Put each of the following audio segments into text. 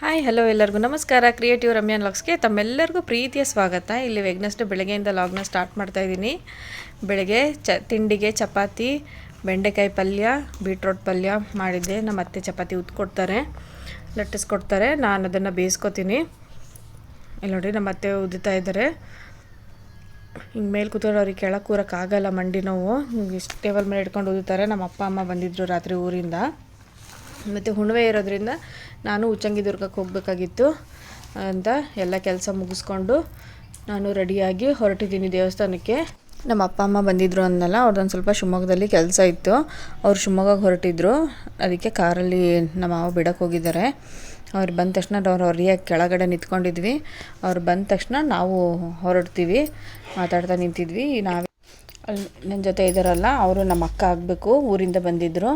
Hi hello ಎಲ್ಲರಿಗೂ. ನಮಸ್ಕಾರ. Creative ರಮ್ಯಾನ್ ಲಾಗ್ಸ್ಗೆ ತಮ್ಮೆಲ್ಲರಿಗೂ ಪ್ರೀತಿಯ ಸ್ವಾಗತ. ಇಲ್ಲಿ ವೆಗ್ನಸ್ಡು ಬೆಳಗ್ಗೆಯಿಂದ ಲಾಗ್ನ ಸ್ಟಾರ್ಟ್ ಮಾಡ್ತಾ ಇದ್ದೀನಿ. ಬೆಳಗ್ಗೆ ಚ, ತಿಂಡಿಗೆ ಚಪಾತಿ, ಬೆಂಡೆಕಾಯಿ ಪಲ್ಯ ಬೀಟ್ರೋಟ್ ಪಲ್ಯ ಮಾಡಿದ್ದೆ. ನಮ್ಮ ಅತ್ತೆ ಚಪಾತಿ ಉದ್ಕೊಡ್ತಾರೆ ಲಟ್ಟಿಸ್ಕೊಡ್ತಾರೆ ನಾನು ಅದನ್ನು ಬೇಯಿಸ್ಕೊತೀನಿ. ಇಲ್ಲಿ ನೋಡಿ, ನಮ್ಮ ಅತ್ತೆ ಉದ್ದುತ್ತಾ ಇದ್ದಾರೆ. ಹಿಂಗೆ ಮೇಲೆ ಕೂತ್ಕೊಂಡು ಅವ್ರಿಗೆ ಕೆಳಗೆ ಕೂರಕ್ಕಾಗಲ್ಲ ಮಂಡಿ ನೋವು. ಇಷ್ಟು ಟೇಬಲ್ ಮೇಲೆ ಇಟ್ಕೊಂಡು ಓದುತ್ತಾರೆ ನಮ್ಮ ಅಪ್ಪ, ಅಮ್ಮ ಬಂದಿದ್ದರು ರಾತ್ರಿ ಊರಿಂದ. ಮತ್ತು ಹುಣವೆ ಇರೋದ್ರಿಂದ ನಾನು ಉಚ್ಚಂಗಿದುರ್ಗಕ್ಕೆ ಹೋಗಬೇಕಾಗಿತ್ತು ಅಂತ ಎಲ್ಲ ಕೆಲಸ ಮುಗಿಸ್ಕೊಂಡು ನಾನು ರೆಡಿಯಾಗಿ ಹೊರಟಿದ್ದೀನಿ ದೇವಸ್ಥಾನಕ್ಕೆ. ನಮ್ಮ ಅಪ್ಪ ಅಮ್ಮ ಬಂದಿದ್ರು ಅಂದಲ್ಲ ಅವ್ರದ್ದೊಂದು ಸ್ವಲ್ಪ ಶಿವಮೊಗ್ಗದಲ್ಲಿ ಕೆಲಸ ಇತ್ತು. ಅವ್ರು ಶಿವಮೊಗ್ಗಕ್ಕೆ ಹೊರಟಿದ್ರು. ಅದಕ್ಕೆ ಕಾರಲ್ಲಿ ನಮ್ಮ ಮಾವ ಬಿಡಕ್ಕೆ ಹೋಗಿದ್ದಾರೆ. ಅವ್ರು ಬಂದ ತಕ್ಷಣ ಅವ್ರು ಅವ್ರಿಗೆ ಕೆಳಗಡೆ ನಿಂತ್ಕೊಂಡಿದ್ವಿ. ಅವ್ರು ಬಂದ ತಕ್ಷಣ ನಾವು ಹೊರಡ್ತೀವಿ. ಮಾತಾಡ್ತಾ ನಿಂತಿದ್ವಿ. ನಾವೇ ಅಲ್ಲಿ ನನ್ನ ಜೊತೆ ಇದ್ದಾರಲ್ಲ, ಅವರು ನಮ್ಮ ಅಕ್ಕ ಆಗಬೇಕು, ಊರಿಂದ ಬಂದಿದ್ದರು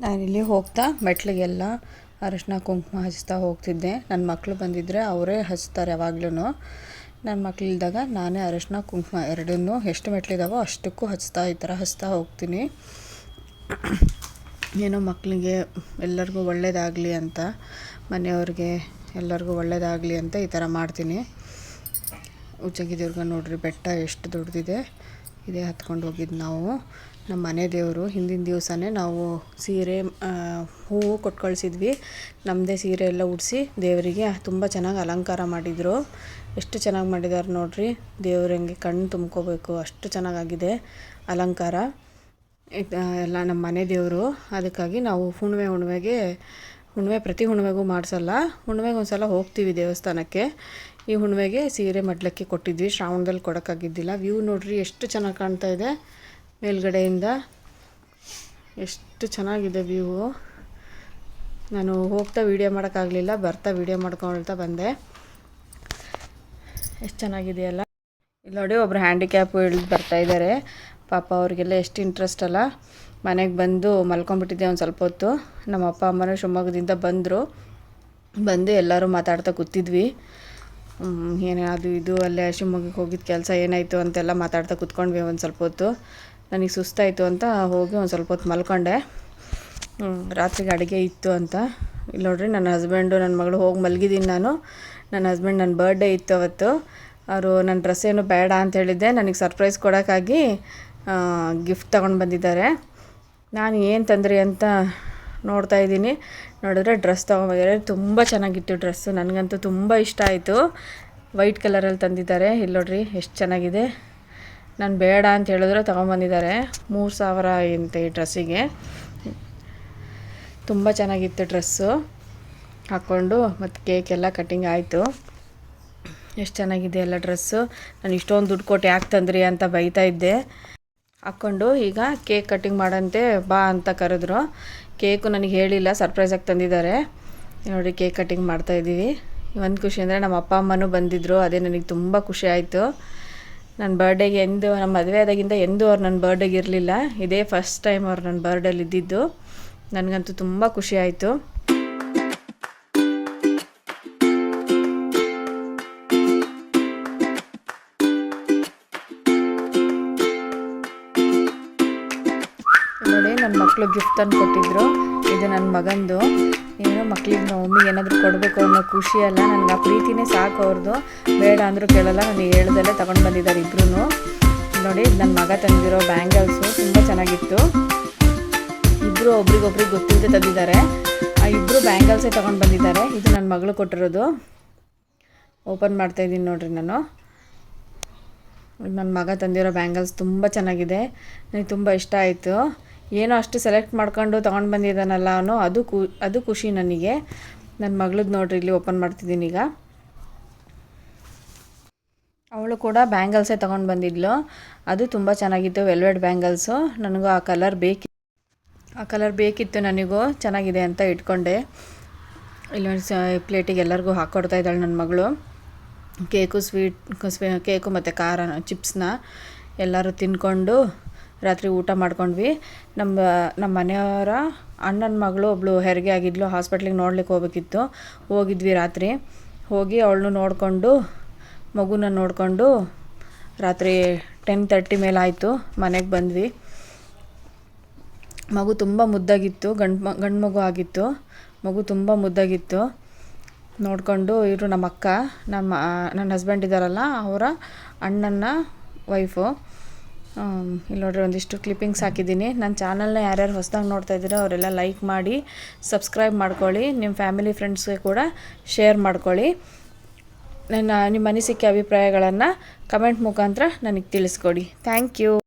ನಾನಿಲ್ಲಿ ಹೋಗ್ತಾ ಮೆಟ್ಲಿಗೆಲ್ಲ ಅರಶಿನ ಕುಂಕುಮ ಹಚ್ತಾ ಹೋಗ್ತಿದ್ದೆ. ನನ್ನ ಮಕ್ಕಳು ಬಂದಿದ್ದರೆ ಅವರೇ ಹಚ್ತಾರೆ ಯಾವಾಗ್ಲೂ ನನ್ನ ಮಕ್ಕಳಿಲ್ದಾಗ ನಾನೇ ಅರಶಿನ ಕುಂಕುಮ ಎರಡನ್ನೂ ಎಷ್ಟು ಮೆಟ್ಲಿದಾವೋ ಅಷ್ಟಕ್ಕೂ ಹಚ್ತಾ ಈ ಥರ ಹಚ್ತಾ ಹೋಗ್ತೀನಿ. ಏನೋ ಮಕ್ಕಳಿಗೆ ಎಲ್ಲರಿಗೂ ಒಳ್ಳೇದಾಗಲಿ ಅಂತ, ಮನೆಯವ್ರಿಗೆ ಎಲ್ಲರಿಗೂ ಒಳ್ಳೇದಾಗಲಿ ಅಂತ ಈ ಥರ ಮಾಡ್ತೀನಿ. ಉಚ್ಚಂಗಿ ನೋಡಿರಿ ನೋಡ್ರಿ ಬೆಟ್ಟ ಎಷ್ಟು ದೊಡ್ಡದಿದೆ ಇದೇ ಹತ್ಕೊಂಡು ಹೋಗಿದ್ದು ನಾವು. ನಮ್ಮ ಮನೆ ದೇವರು, ಹಿಂದಿನ ದಿವಸನೇ ನಾವು ಸೀರೆ ಹೂವು ಕೊಟ್ಟು ಕಳಿಸಿದ್ವಿ ನಮ್ಮದೇ ಸೀರೆ ಎಲ್ಲ ಉಡಿಸಿ ದೇವರಿಗೆ ತುಂಬ ಚೆನ್ನಾಗಿ ಅಲಂಕಾರ ಮಾಡಿದರು. ಎಷ್ಟು ಚೆನ್ನಾಗಿ ಮಾಡಿದ್ದಾರೆ ನೋಡ್ರಿ? ದೇವ್ರಂಗೆ ಕಣ್ಣು ತುಂಬ್ಕೋಬೇಕು, ಅಷ್ಟು ಚೆನ್ನಾಗಾಗಿದೆ ಅಲಂಕಾರ. ಎಲ್ಲ ನಮ್ಮ ಮನೆ ದೇವರು. ಅದಕ್ಕಾಗಿ ನಾವು ಹುಣ್ಣಿಮೆ ಹುಣ್ಣಿಮೆಗೆ ಹುಣ್ಣಿಮೆ ಪ್ರತಿ ಹುಣ್ಣಿಮೆಗೂ ಮಾಡಿಸಲ್ಲ. ಹುಣ್ಣಿಮೆಗೆ ಒಂದು ಸಲ ಹೋಗ್ತೀವಿ ದೇವಸ್ಥಾನಕ್ಕೆ. ಈ ಹುಣ್ಣಿಮೆಗೆ ಸೀರೆ ಮಡ್ಲಕ್ಕೆ ಕೊಟ್ಟಿದ್ವಿ. ಶ್ರಾವಣದಲ್ಲಿ ಕೊಡೋಕ್ಕಾಗಿದ್ದಿಲ್ಲ. ವ್ಯೂ ನೋಡ್ರಿ, ಎಷ್ಟು ಚೆನ್ನಾಗಿ ಕಾಣ್ತಾ ಇದೆ. ಮೇಲ್ಗಡೆಯಿಂದ ಎಷ್ಟು ಚೆನ್ನಾಗಿದೆ ವ್ಯೂವು ನಾನು ಹೋಗ್ತಾ ವೀಡಿಯೋ ಮಾಡೋಕ್ಕಾಗಲಿಲ್ಲ, ಬರ್ತಾ ವೀಡಿಯೋ ಮಾಡ್ಕೊಳ್ತಾ ಬಂದೆ. ಎಷ್ಟು ಚೆನ್ನಾಗಿದೆಯಲ್ಲ. ಇಲ್ಲಿ ನೋಡಿ, ಒಬ್ರು ಹ್ಯಾಂಡಿಕ್ಯಾಪ್ ಇಳಿದು ಬರ್ತಾ ಇದ್ದಾರೆ ಪಾಪ ಅವ್ರಿಗೆಲ್ಲ ಎಷ್ಟು ಇಂಟ್ರೆಸ್ಟ್ ಅಲ್ಲ. ಮನೆಗೆ ಬಂದು ಮಲ್ಕೊಂಡ್ಬಿಟ್ಟಿದ್ದೆ ಒಂದು ಸ್ವಲ್ಪ ಹೊತ್ತು. ನಮ್ಮ ಅಪ್ಪ ಅಮ್ಮನೂ ಶಿವಮೊಗ್ಗದಿಂದ ಬಂದರು. ಬಂದು ಎಲ್ಲರೂ ಮಾತಾಡ್ತಾ ಕೂತಿದ್ವಿ. ಏನೇ ಇದು, ಅಲ್ಲೇ ಶಿವಮೊಗ್ಗಕ್ಕೆ ಹೋಗಿದ್ದ ಕೆಲಸ ಏನಾಯಿತು ಅಂತೆಲ್ಲ ಮಾತಾಡ್ತಾ ಕೂತ್ಕೊಂಡ್ವಿ ಒಂದು ಸ್ವಲ್ಪ ಹೊತ್ತು. ನನಗೆ ಸುಸ್ತಾಯಿತು ಅಂತ ಹೋಗಿ ಒಂದು ಸ್ವಲ್ಪ ಹೊತ್ತು ಮಲ್ಕೊಂಡೆ. ರಾತ್ರಿಗೆ ಅಡುಗೆ ಇತ್ತು ಅಂತ. ಇಲ್ಲಿ ನೋಡ್ರಿ, ನನ್ನ ಹಸ್ಬೆಂಡು ನನ್ನ ಮಗಳು ಹೋಗಿ ಮಲಗಿದ್ದೀನಿ ನಾನು. ನನ್ನ ಹಸ್ಬೆಂಡ್ ನನ್ನ ಬರ್ಡೇ ಇತ್ತು ಅವತ್ತು. ಅವರು ನನ್ನ ಡ್ರೆಸ್ ಏನು ಬೇಡ ಅಂತ ಹೇಳಿದ್ದೆ. ನನಗೆ ಸರ್ಪ್ರೈಸ್ ಕೊಡೋಕ್ಕಾಗಿ ಗಿಫ್ಟ್ ತೊಗೊಂಡು ಬಂದಿದ್ದಾರೆ. ನಾನು ಏನು ತಂದ್ರಿ ಅಂತ ನೋಡ್ತಾ ಇದ್ದೀನಿ. ನೋಡಿದ್ರೆ ಡ್ರೆಸ್ ತೊಗೊಂಬಂದಿದ್ದಾರೆ. ತುಂಬ ಚೆನ್ನಾಗಿತ್ತು ಡ್ರೆಸ್ಸು. ನನಗಂತೂ ತುಂಬ ಇಷ್ಟ ಆಯಿತು. ವೈಟ್ ಕಲರಲ್ಲಿ ತಂದಿದ್ದಾರೆ. ಇಲ್ಲಿ ನೋಡ್ರಿ, ಎಷ್ಟು ಚೆನ್ನಾಗಿದೆ. ನಾನು ಬೇಡ ಅಂತ ಹೇಳಿದ್ರೆ ತೊಗೊಂಬಂದಿದ್ದಾರೆ. ಮೂರು ಸಾವಿರ ಅಂತ ಈ ಡ್ರೆಸ್ಸಿಗೆ. ತುಂಬ ಚೆನ್ನಾಗಿತ್ತು ಡ್ರೆಸ್ಸು. ಹಾಕ್ಕೊಂಡು ಮತ್ತು ಕೇಕ್ ಎಲ್ಲ ಕಟ್ಟಿಂಗ್ ಆಯಿತು. ಎಷ್ಟು ಚೆನ್ನಾಗಿದೆ ಎಲ್ಲ ಡ್ರೆಸ್ಸು. ನಾನು ಇಷ್ಟೊಂದು ದುಡ್ಡು ಕೊಟ್ಟು ಯಾಕೆ ತಂದ್ರಿ ಅಂತ ಬೈತಾ ಇದ್ದೆ. ಹಾಕ್ಕೊಂಡು ಈಗ ಕೇಕ್ ಕಟ್ಟಿಂಗ್ ಮಾಡಂತೆ ಬಾ ಅಂತ ಕರೆದ್ರು. ಕೇಕು ನನಗೆ ಹೇಳಿಲ್ಲ ಸರ್ಪ್ರೈಸಾಗಿ ತಂದಿದ್ದಾರೆ. ನೋಡಿ, ಕೇಕ್ ಕಟ್ಟಿಂಗ್ ಮಾಡ್ತಾ ಇದ್ದೀವಿ. ಒಂದು ಖುಷಿ ಅಂದರೆ ನಮ್ಮ ಅಪ್ಪ ಅಮ್ಮನೂ ಬಂದಿದ್ದರು ಅದೇ ನನಗೆ ತುಂಬ ಖುಷಿ ಆಯಿತು. ನನ್ನ ಬರ್ಡೇಗೆ ಎಂದು, ನಮ್ಮ ಮದುವೆ ಆದಾಗಿಂದ ಎಂದೂ ಅವ್ರು ನನ್ನ ಬರ್ಡೇಗೆ ಇರಲಿಲ್ಲ. ಇದೇ ಫಸ್ಟ್ ಟೈಮ್ ಅವ್ರು ನನ್ನ ಬರ್ಡೇಲಿ ಇದ್ದಿದ್ದು. ನನಗಂತೂ ತುಂಬ ಖುಷಿ ಆಯಿತು. ನೋಡಿ ನನ್ನ ಮಕ್ಕಳು ಗಿಫ್ಟ್ ತಂದು ಕೊಟ್ಟಿದ್ರು. ಇದು ನನ್ನ ಮಗಂದು. ಏನೋ ಮಕ್ಕಳಿಗೆ ನಮ್ಮ ಮಮ್ಮಿಗೆ ಏನಾದರೂ ಕೊಡಬೇಕು ಅನ್ನೋ ಖುಷಿ ಅಲ್ಲ. ನನಗೆ ಆ ಪ್ರೀತಿನೇ ಸಾಕು ಅವ್ರದ್ದು ಬೇಡ ಅಂದರೂ ಕೇಳಲ್ಲ ನಾನು ಹೇಳ್ದಲ್ಲೇ ತಗೊಂಡು ಬಂದಿದ್ದಾರೆ ಇಬ್ರು ನೋಡಿ ನನ್ನ ಮಗ ತಂದಿರೋ ಬ್ಯಾಂಗಲ್ಸು ತುಂಬ ಚೆನ್ನಾಗಿತ್ತು. ಇಬ್ಬರು ಒಬ್ರಿಗೊಬ್ರಿಗೆ ಗೊತ್ತಿಲ್ಲದೆ ತಂದಿದ್ದಾರೆ. ಆ ಇಬ್ಬರು ಬ್ಯಾಂಗಲ್ಸೇ ತೊಗೊಂಡು ಬಂದಿದ್ದಾರೆ. ಇದು ನನ್ನ ಮಗಳು ಕೊಟ್ಟಿರೋದು. ಓಪನ್ ಮಾಡ್ತಾ ಇದ್ದೀನಿ ನೋಡ್ರಿ ನಾನು. ನನ್ನ ಮಗ ತಂದಿರೋ ಬ್ಯಾಂಗಲ್ಸ್ ತುಂಬ ಚೆನ್ನಾಗಿದೆ. ನನಗೆ ತುಂಬ ಇಷ್ಟ ಆಯಿತು. ಏನೋ ಅಷ್ಟು ಸೆಲೆಕ್ಟ್ ಮಾಡ್ಕೊಂಡು ತೊಗೊಂಡು ಬಂದಿದ್ದಾನಲ್ಲ ಅವನು ಅದು ಕು, ಅದು ಖುಷಿ ನನಗೆ. ನನ್ನ ಮಗಳದ್ದು ನೋಡ್ರಿ, ಇಲ್ಲಿ ಓಪನ್ ಮಾಡ್ತಿದ್ದೀನಿ ಈಗ. ಅವಳು ಕೂಡ ಬ್ಯಾಂಗಲ್ಸೇ ತೊಗೊಂಡು ಬಂದಿದ್ಲು. ಅದು ತುಂಬ ಚೆನ್ನಾಗಿತ್ತು ವೆಲ್ವೆಟ್ ಬ್ಯಾಂಗಲ್ಸು ನನಗೂ ಆ ಕಲರ್ ಬೇಕಿ, ಆ ಕಲರ್ ಬೇಕಿತ್ತು ನನಗೂ, ಚೆನ್ನಾಗಿದೆ ಅಂತ ಇಟ್ಕೊಂಡೆ. ಇಲ್ಲೊಂದು ಪ್ಲೇಟಿಗೆ ಎಲ್ಲರಿಗೂ ಹಾಕ್ಕೊಡ್ತಾ ಇದ್ದಾಳೆ ನನ್ನ ಮಗಳು. ಕೇಕು ಸ್ವೀಟ್ ಸ್ವೀ ಕೇಕು ಮತ್ತು ಖಾರ ಚಿಪ್ಸ್ನ ಎಲ್ಲರೂ ತಿನ್ಕೊಂಡು ರಾತ್ರಿ ಊಟ ಮಾಡ್ಕೊಂಡ್ವಿ. ನಮ್ಮ ನಮ್ಮ ಮನೆಯವರ ಅಣ್ಣನ ಮಗಳು ಒಬ್ಬಳು ಹೆರಿಗೆ ಆಗಿದ್ಲು, ಹಾಸ್ಪಿಟ್ಲಿಗೆ ನೋಡ್ಲಿಕ್ಕೆ ಹೋಗ್ಬೇಕಿತ್ತು. ಹೋಗಿದ್ವಿ ರಾತ್ರಿ. ಹೋಗಿ ಅವಳನ್ನು ನೋಡಿಕೊಂಡು, ಮಗುನ ನೋಡಿಕೊಂಡು ರಾತ್ರಿ ಟೆನ್ ತರ್ಟಿ ಮೇಲೆ ಆಯಿತು. ಮನೆಗೆ ಬಂದ್ವಿ. ಮಗು ತುಂಬ ಮುದ್ದಾಗಿತ್ತು, ಗಂಡು ಗಂಡು ಮಗು ಆಗಿತ್ತು. ಮಗು ತುಂಬ ಮುದ್ದಾಗಿತ್ತು. ನೋಡಿಕೊಂಡು ಇವರು ನಮ್ಮ ಅಕ್ಕ, ನಮ್ಮ ನನ್ನ ಹಸ್ಬೆಂಡ್ ಇದ್ದಾರಲ್ಲ, ಅವರ ಅಣ್ಣನ ವೈಫು ಇಲ್ಲಿ ನೋಡ್ರಿ, ಒಂದಿಷ್ಟು ಕ್ಲಿಪ್ಪಿಂಗ್ಸ್ ಹಾಕಿದ್ದೀನಿ. ನನ್ನ ಚಾನಲ್ನ ಯಾರ್ಯಾರು ಹೊಸದಾಗಿ ನೋಡ್ತಾ ಇದ್ದೀರೋ ಅವರೆಲ್ಲ ಲೈಕ್ ಮಾಡಿ ಸಬ್ಸ್ಕ್ರೈಬ್ ಮಾಡ್ಕೊಳ್ಳಿ. ನಿಮ್ಮ ಫ್ಯಾಮಿಲಿ ಫ್ರೆಂಡ್ಸ್ಗೆ ಕೂಡ ಶೇರ್ ಮಾಡ್ಕೊಳ್ಳಿ. ನನ್ನ, ನಿಮ್ಮ ಅನಿಸಿಕೆ, ಅಭಿಪ್ರಾಯಗಳನ್ನು ಕಮೆಂಟ್ ಮುಖಾಂತರ ನನಗೆ ತಿಳಿಸ್ಕೊಡಿ. Thank you